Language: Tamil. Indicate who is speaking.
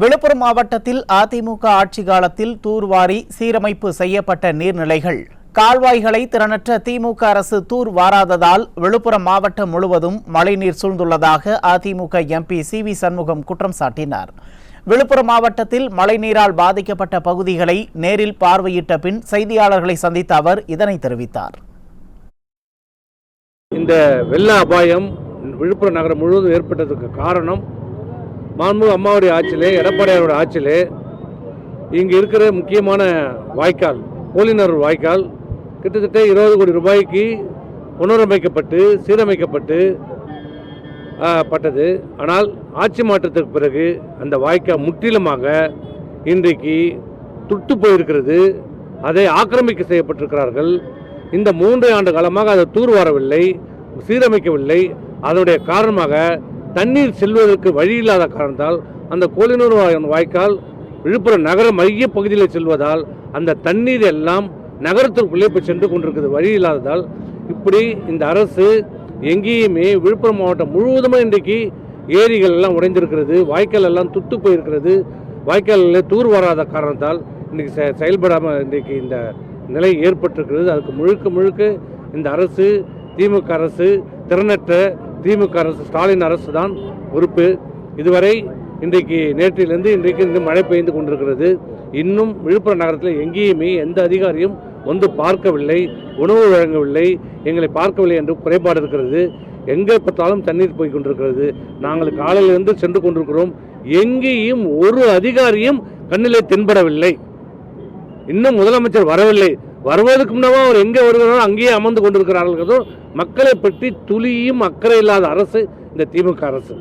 Speaker 1: விழுப்புரம் மாவட்டத்தில் அதிமுக ஆட்சி காலத்தில் தூர்வாரி சீரமைப்பு செய்யப்பட்ட நீர்நிலைகள். கால்வாய்களை திறனற்ற திமுக அரசு தூர் வாராததால் விழுப்புரம் மாவட்டம் முழுவதும் மழைநீர் சூழ்ந்துள்ளதாக AIADMK MP C V Shanmugam குற்றம் சாட்டினார். விழுப்புரம் மாவட்டத்தில் மழைநீரால் பாதிக்கப்பட்ட பகுதிகளை நேரில் பார்வையிட்ட பின் செய்தியாளர்களை சந்தித்த அவர் இதனை தெரிவித்தார்.
Speaker 2: இந்த வெள்ள அபாயம் விழுப்புரம் நகரம் முழுவதும் ஏற்பட்டதுக்கு காரணம் மாண்புமிகு அம்மாவுடைய ஆட்சியிலே எடப்பாடியாருடைய ஆட்சியிலே இங்கே இருக்கிற முக்கியமான வாய்க்கால் போலினர் வாய்க்கால் கிட்டத்தட்ட இருபது கோடி ரூபாய்க்கு புனரமைக்கப்பட்டு சீரமைக்கப்பட்டு பட்டது. ஆனால் ஆட்சி மாற்றத்திற்கு பிறகு அந்த வாய்க்கால் முற்றிலுமாக இன்றைக்கு துட்டு போயிருக்கிறது. அதை ஆக்கிரமிக்க செய்யப்பட்டிருக்கிறார்கள். இந்த மூன்று ஆண்டு காலமாக அதை தூர்வாரவில்லை சீரமைக்கவில்லை. அதனுடைய காரணமாக தண்ணீர் செல்வதற்கு வழி இல்லாத காரணத்தால் அந்த கோலினூர் வாய்க்கால் விழுப்புரம் நகர மைய பகுதியில் செல்வதால் அந்த தண்ணீர் எல்லாம் நகரத்திற்குள்ளே போய் சென்று கொண்டிருக்கிறது வழி இல்லாததால் இப்படி இந்த அரசு எங்கேயுமே விழுப்புரம் மாவட்டம் முழுவதுமே இன்றைக்கு ஏரிகள் எல்லாம் உடைந்திருக்கிறது வாய்க்கால் எல்லாம் துட்டு போயிருக்கிறது. வாய்க்காலில் தூர் வராத காரணத்தால் இன்றைக்கி செ செயல்படாமல் இன்றைக்கு இந்த நிலை ஏற்பட்டிருக்கிறது. அதுக்கு முழுக்க முழுக்க இந்த அரசு திமுக அரசு திறனற்ற திமுக அரசு ஸ்டாலின் அரசு தான் பொறுப்பு. இதுவரை இன்றைக்கு நேற்றிலிருந்து இன்றைக்கு இந்த மழை பெய்து கொண்டிருக்கிறது. இன்னும் விழுப்புரம் நகரத்தில் எங்கேயுமே எந்த அதிகாரியும் வந்து பார்க்கவில்லை உணவு வழங்கவில்லை எங்களை பார்க்கவில்லை என்று குறைபாடு இருக்கிறது. எங்கே பார்த்தாலும் தண்ணீர் போய் கொண்டிருக்கிறது. நாங்கள் காலையிலிருந்து சென்று கொண்டிருக்கிறோம். எங்கேயும் ஒரு அதிகாரியும் கண்ணிலே தென்படவில்லை. இன்னும் முதலமைச்சர் வரவில்லை. வருவதற்கு முன்னவா அவர் எங்கே வருகிறாரோ அங்கேயே அமர்ந்து கொண்டிருக்கிறார்கள் மக்களை பற்றி துளியும் அக்கறை இல்லாத அரசு இந்த திமுக அரசு.